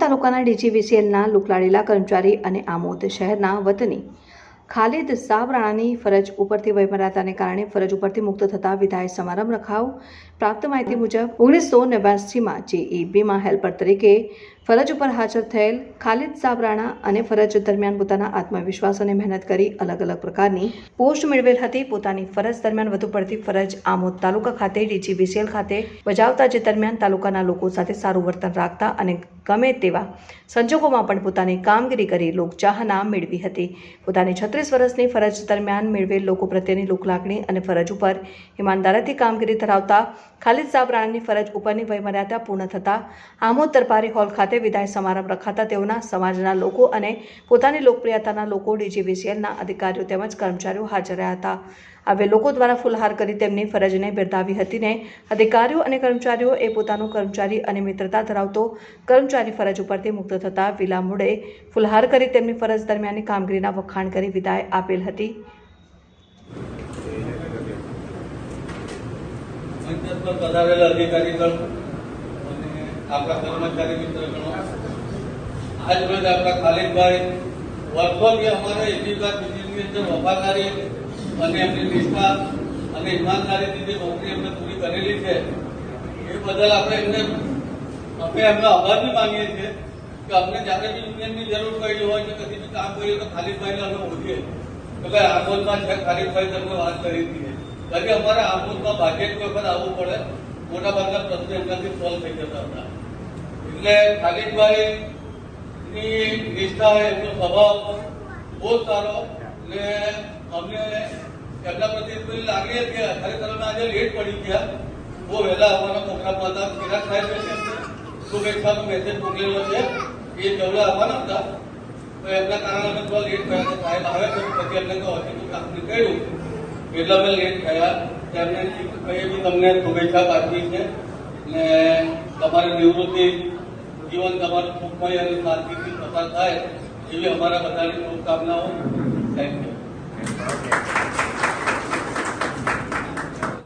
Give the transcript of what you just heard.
તાલુકાના ડીજીવીસીએલના લુકલાડેલા કર્મચારી અને આમોદ શહેરના વતની ખાલિદ સાબરાણાની ફરજ ઉપરથી વયમર્યાદાને કારણે ફરજ ઉપરથી મુક્ત થતા વિધાયક સમારંભ રખાવ પ્રાપ્ત માહિતી મુજબ ઓગણીસો નેવ્યાસીમાં જેઈબીમાં હેલ્પર તરીકે ફરજ ઉપર હાજર થયેલ ખાલિદ સાબરાણા અને ફરજ દરમિયાન પોતાના આત્મવિશ્વાસ અને મહેનત કરી અલગ અલગ પ્રકારની પોસ્ટ મેળવેલ હતી. પોતાની ફરજ દરમિયાન વધુ પડતી ફરજ આમોદ તાલુકા ખાતે ડીજીબીસીએલ ખાતે બજાવતા, જે દરમિયાન તાલુકાના લોકો સાથે સારું વર્તન રાખતા અને ગમે તેવા સંજોગોમાં પણ પોતાની કામગીરી કરી લોકચાહના મેળવી હતી. પોતાની છત્રીસ વર્ષની ફરજ દરમિયાન મેળવેલ લોકો પ્રત્યેની લોકલાગણી અને ફરજ ઉપર ઈમાનદારીથી કામગીરી ધરાવતા ખાલિદ સાબરાણાની ફરજ ઉપરની વયમર્યાદા પૂર્ણ થતાં આમોદ દરબારી હોલ ખાતે વિદાય સમારંભ રખાતા તેઓના સમાજના લોકો અને પોતાની લોકપ્રિયતાના લોકો ડીજીવીસીએલના અધિકારીઓ તેમજ કર્મચારીઓ હાજર રહ્યા હતા. હવે લોકો દ્વારા ફુલહાર કરી તેમની ફરજને બિરદાવી હતી ને અધિકારીઓ અને કર્મચારીઓ એ પોતાનું કર્મચારી અને મિત્રતા ધરાવતો કર્મચારી ફરજ ઉપરથી મુક્ત થતા વિલામુડે ફુલહાર કરી તેમની ફરજ દરમિયાનની કામગીરીના વખાણ કરી વિદાય આપેલ હતી. પધારેલા આપણા કર્મચારી મિત્રગણો, આજ રોજ આપણા ખાલિદભાઈ વર્ષોથી અમારે એજીકા બિલ્ડિંગની અંદર વફાદારી અને એમની નિષ્ઠા અને ઈમાનદારીથી જે નોકરી એમને પૂરી કરેલી છે, એ બદલ આપણે એમને અમે એમનો આભાર બી માનીએ છીએ કે અમને જ્યારે બી યુનિયનની જરૂર પડી હોય કે કદી બી કામ કરીએ તો ખાલિદભાઈને અમે ઓળખીએ. કે ભાઈ આંગોલમાં છે, ખાલિદભાઈ તમને વાત કરી હતી. પછી અમારે આંગોલમાં ભાગ્યે કોઈ વખત આવવું પડે. મોટા ભાગના પ્રશ્નો એમનાથી સોલ્વ થઈ જતા હતા એટલે ખાલિદભાઈ ની નિષ્ઠા એમનો સ્વભાવ બહુ સારો. ને અમને એમના પ્રત્યે એટલી લાગણી હતી ખરેખર આજે લેટ પડી ગયા. બહુ વહેલા આવવાના પ્રોગ્રામ હતા કિરાક સાહેબ શુભેચ્છાનો મેસેજ મોકલેલો છે. એ જવડા આવવાના હતા. તો એમના કારણે અમે થોડા લેટ થયા સાહેબ આવે છે, પછી એમને તો હજી કામ નીકળ્યું એટલે અમે લેટ થયા. તેમને કહીએ બી તમને શુભેચ્છા પાઠવી છે ને તમારી નિવૃત્તિ જીવન તમારું સુખમય અને શાંતિથી પસાર થાય એવી અમારા બધાની શુભકામનાઓ. Thank you